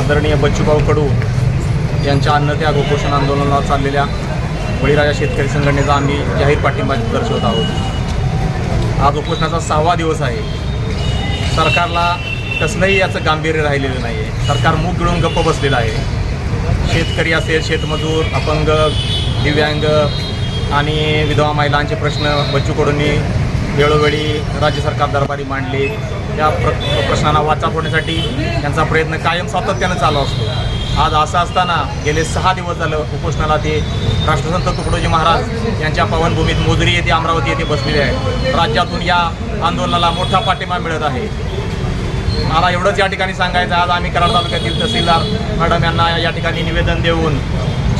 आदरणीय बच्चूभाऊ कडू यांच्या अन्नत्याग उपोषण आंदोलनाला चाललेल्या बळीराजा शेतकरी संघटनेचा आम्ही जाहीर पाठिंबा दर्शवत आहोत. आज उपोषणाचा सहावा दिवस आहे. सरकारला कसलंही याचं गांभीर्य राहिलेलं नाही आहे सरकार मूग गिळून गप्प बसलेलं आहे. शेतकरी असेल शेतमजूर अपंग दिव्यांग आणि विधवा महिलांचे प्रश्न बच्चू कडूंनी वेळोवेळी राज्य सरकार दरबारी मांडले. त्या प्र प्रश्नांना वाचा फोडण्यासाठी त्यांचा प्रयत्न कायम सातत्यानं चालू असतो. आज असं असताना गेले सहा दिवस झालं उपोषणाला ते राष्ट्रसंत तुकडोजी महाराज यांच्या पवनभूमीत मोजरी येथे अमरावती येथे बसलेले आहेत. राज्यातून या आंदोलनाला मोठा पाठिंबा मिळत आहे. मला एवढंच या ठिकाणी सांगायचं आज आम्ही कराड तालुक्यातील तहसीलदार मॅडम यांना या ठिकाणी निवेदन देऊन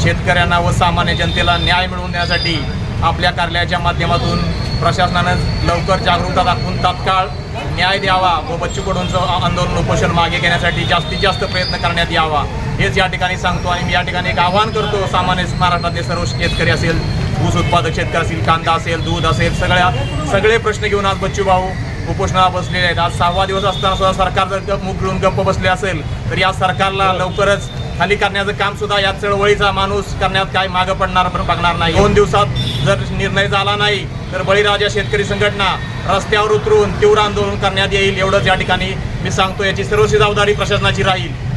शेतकऱ्यांना व सामान्य जनतेला न्याय मिळवून देण्यासाठी आपल्या कार्यालयाच्या माध्यमातून प्रशासनानं लवकर जागरूकता दाखवून तात्काळ न्याय द्यावा व बच्चू कडूंचं आंदोलन उपोषण मागे घेण्यासाठी जास्तीत जास्त प्रयत्न करण्यात यावा हेच या ठिकाणी सांगतो आणि मी या ठिकाणी एक आवाहन करतो. सामान्य महाराष्ट्रातले सर्व शेतकरी असेल ऊस उत्पादक शेतकरी असेल कांदा असेल दूध असेल सगळ्या सगळे प्रश्न घेऊन आज बच्चू भाऊ उपोषणाला बसलेले आहेत. आज सहावा दिवस असताना सुद्धा सरकार जर मुख घेऊन गप्प बसले असेल तर या सरकारला लवकरच खाली करण्याचं काम सुद्धा या चळवळीचा माणूस करण्यात काय मागं पडणार बघणार नाही. दोन दिवसात जर निर्णय झाला नाही तर बळीराजा शेतकरी संघटना रस्त्यावर उतरून तीव्र आंदोलन करण्यात येईल एवढंच या ठिकाणी मी सांगतो याची सर्वस्वी जबाबदारी प्रशासनाची राहील.